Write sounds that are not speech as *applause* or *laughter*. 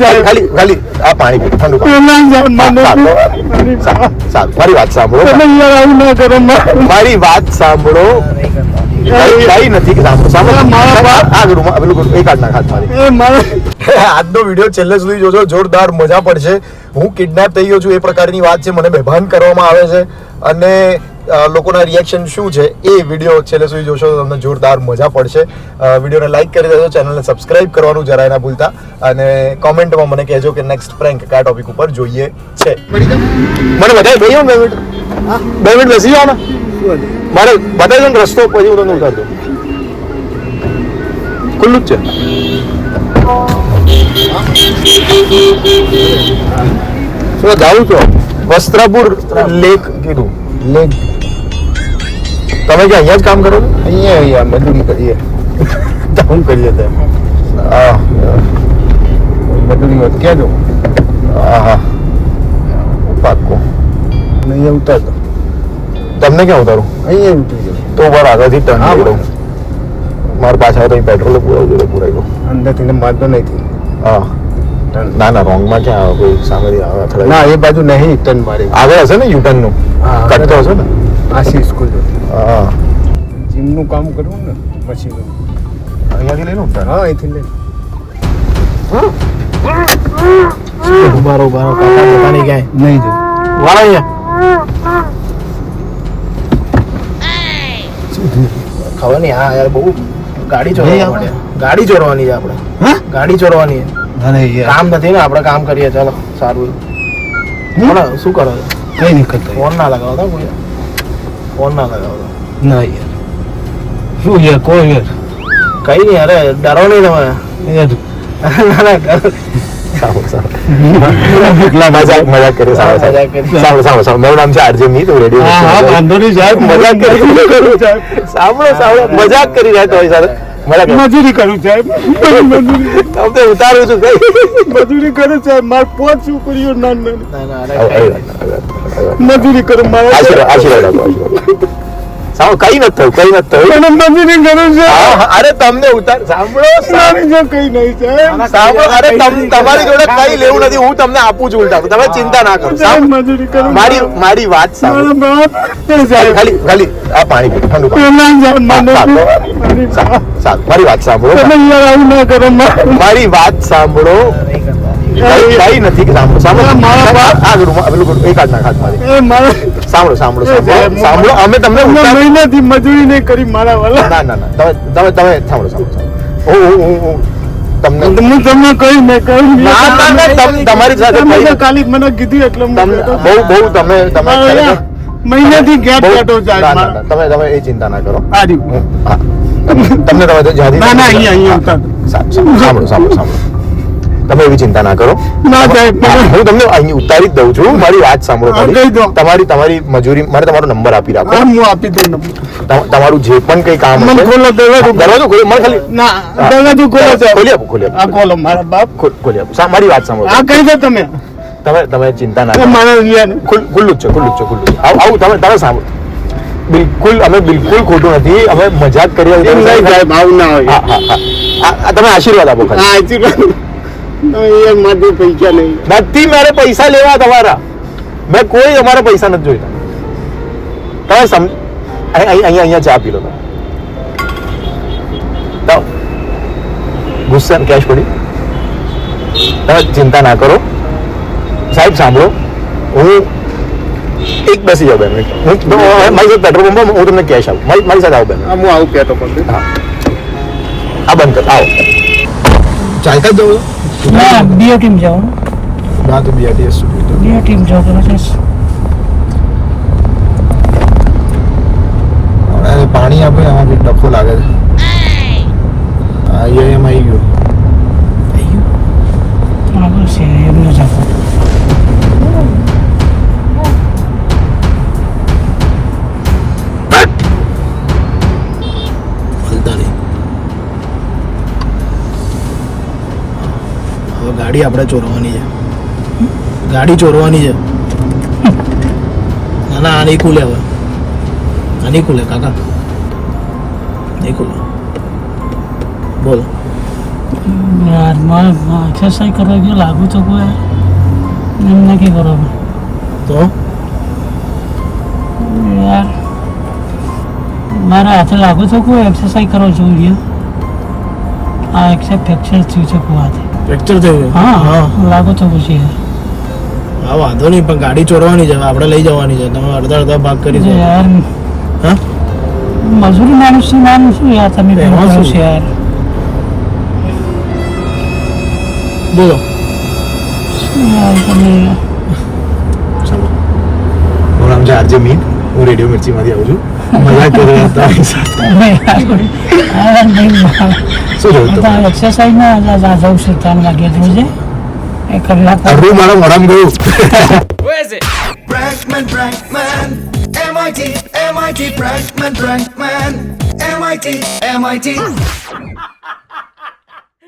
સાહેબ ખાલી ખાલી આ પાણી પી ઠંડુ પાણી. સાહેબ મારી વાત સાંભળો. તમે યાર આવું ના કરો મારી વાત આજનો વીડિયો છેલ્લે સુધી જોજો જોરદાર મજા પડશે. હું કિડનેપ થઈ ગયો છું એ પ્રકારની વાત છે મને બેભાન કરવામાં આવે છે. અને લોકોના રિએક્શન શું છે એ વીડિયો છેલ્લે સુધી જોશો તો તમને જોરદાર મજા પડશે. વિડીયોને લાઈક કરી દેજો ચેનલને સબસ્ક્રાઇબ કરવાનું જરાય ના ભૂલતા અને કોમેન્ટમાં મને કહેજો કે નેક્સ્ટ પ્રેન્ક કયા ટોપિક ઉપર જોઈએ છે. મને બતાવી બે મિનિટ બે મિનિટ બેસી જાઓ ને. મારે બતાવી દો ને રસ્તો પછી હું તમને ઉતાર ખુલ્લું જ છે. શું જાઉં છો? વસ્ત્રાપુર. લેક કીધું. લેક. તમે કે અહીંયા જ કામ કરો છો? અહીંયા અહીંયા મજૂરી કરીએ. *laughs* કામ કરીએ તે? હા. મજૂરી હોત કહેજો હા પાક્કો. અહીંયા ઉતારતો તમને ક્યાં ઉતારું? અહીંયા ઉતરી જાઓ. તો ઉપર આગળથી ટર્ન હા, લઉં મારા પાછા તો પેટ્રોલ પુરાવું જોઈએ પુરાઈ ગયું. અંદરથી ને મારતો નથી હા. ના ના રોંગમાં ક્યાં આવે કોઈ સામેથી આવે અથડાય. ના એ બાજુ નહીં ટન મારે. આગળ હશે ને યુટર્નનું? હા, કટતો હશે ને? આશી સ્કૂલ હા. જીમનું કામ કરવું ને મશીન અહીંયાથી લઈ લઉં હા અહીંથી લઈ ઉભારો ઉભારો કાકા નહીં ક્યાંય? નહીં જો વાળા અહીંયા. ખબર નહીં હા યાર બહુ ગાડી ચોરવા નહીં ગાડી ચોરવાની છે આપણે. હા? ગાડી ચોરવાની છે. કામ નથી ને આપણે કામ કરીએ ચાલો સારું. શું કરો કઈ નહીં ફોન ના લગાવતા કોઈ? ફોન ના લગાવતા ના યાર. શું યાર કોઈ યાર? કઈ નહીં અરે ડરો નહીં તમે. યાર. ના ના ડરો. સારું સારું. મજાક મજાક કરી સારું સારું. સારું સારું સારું. મારું નામ છે આરજે મી તો રેડિયો હા હા વાંધો નહીં સાહેબ. મજાક કરી સાંભળો સાંભળો. મજાક કરી રહ્યા તમારી સાથે. મજૂરી કરું સાહેબ. મજૂરી *laughs* તમને ઉતારું છું મજૂરી કરું સાહેબ. માર પાંચ છોકરીઓ નાની નાની. મજૂરી કરું મારા આશીર્વાદ આશીર્વાદ. સાંભળો કઈ નથી થયું કઈ નથી થયું. મજૂરી કરું છે. હા, હા, અરે તમને ઉતાર સાંભળો જો કઈ નહીં છે સાંભળો અરે તમ- તમારી જોડે કઈ લેવું નથી હું તમને આપું છું ઉલટા તમે ચિંતા ના કરો મારી મારી વાત સાંભળો. ખાલી ખાલી આ પાણી પી ઠંડુ હા, મારી વાત સાંભળો. તમે યાર આવું ના કરો મારી વાત સાંભળો. નહીં કરતા કઈ કઈ સાંભળો સાંભળો. મારા બા- આ કરું પેલું કરું એક હાથ નાખ એ મારા સાંભળો સાંભળો સાંભળો. સાંભળો અમે તમને મહિનાથી મજૂરી નહીં કરી મારા વાલા. ના ના ના. તમે તમે તમે સાંભળો સાંભળો સાંભળો. હું હું હું હું. તમને હું તમને કહી મેં કહ્યું ના ના ના તમારી સાથે તમે કઈ- મને કીધું એટલે બહુ બહુ તમે તમે મહિનાથી ગેપ ના, તમે તમે એ ચિંતા ના કરો. આ રહ્યું. હું- તમને તમે તો ના, ના, અહીંયા, અહીંયા. સાંભળો સાંભળો સાંભળો. તમે એવી ચિંતા ના કરો. ના સાહેબ હું તમને અહીં ઉતારી જ દઉં છું. મારી વાત સાંભળો. તમારી તમારી મજૂરી મારે તમારો નંબર આપી રાખો. હું આપી દઉં તમારું જે પણ કઈ કામ મને ખોલો દરવાજો. દરવાજો ખોલો મને ખાલી ના દરવાજો ખોલો. ખોલી આપો ખોલી આ ખોલો મારા બાપ. ખોલી આપો. મારી વાત સાંભળો. આ કહી દો તમે. તમે તમે ચિંતા ના કરો. ખુલ્લું જ છે ખુલ્લું જ છે ખુલ્લું. આવું તમે તમે સાંભળો. બિલકુલ અમે બિલકુલ ખોટું નથી. અમે મજાક કરી તમે આશીર્વાદ આપો ખાલી. આશીર્વાદ. પૈસા નહીં નથી મારે પૈસા લેવા તમારા મેં કોઈ અમારા પૈસા નથી જોઈતા તમે સમ અહીં- અહીં- અહીંયા અહીંયા ચા પી લો તમે તો ગુસ્સા કેશ પડી તમે ચિંતા ના કરો સાહેબ સાંભળો હું એક બેસી જાઉં બે મિનિટ હું તો મારી સાથે પેટ્રોલ પંપ હું તમને કેશ આપું મારી મારી સાથે આવો બે મિનિટ આ હું આવું કહેતો પણ હા આ બંધ કર આવો ચાલતા જ જવું ના બીઓ ટીમ જાઓ. ના તો બીઆરટીએસ બીઓ ટીમ જાઓ તો પાણી આપે આમાં કંઈક ડફો લાગે છે. આ એમ આવી ગયું. ગાડી આપણે ચોરવાની છે. ગાડી ચોરવાની છે. ના ના આ નહીં ખુલે હવે. આ નહીં ખુલે કાકા. નહીં ખુલે. બોલો. યાર મારે એક્સરસાઇઝ કરવા ગયો લાગુ તો કોઈ? એમ નથી કરો તો? યાર મારા હાથે લાગુ તો કોઈ એક્સરસાઇઝ કરવા જોઈએ આ એક્સે ફ્રેક્ચર થયું છે કુવાથી. ફ્રેક્ચર થયું છે? હા હા. લાગુ તો પછી. હા વાંધો નહીં પણ ગાડી ચોરવાની છે આપણે લઈ જવાની છે. તમે અડધા અડધા ભાગ કરી દો. યાર. હા? મજૂરી માણસ છે માનું શું યાર તમે શું? છો યાર? બોલો. તમે? ચાલો. નામ છે આરજે મીન હું રેડિયો મિર્ચીમાંથી આવું છું. મજાક કરી હતા શું જોયું એક્સરસાઇઝમાં જાઉં છું ત્રણ વાગે રોજે એક કલાક અરુ મારા મોઢામાં ગયું Brankman, Brankman, MIT, MIT, Brankman, Brankman, MIT, MIT.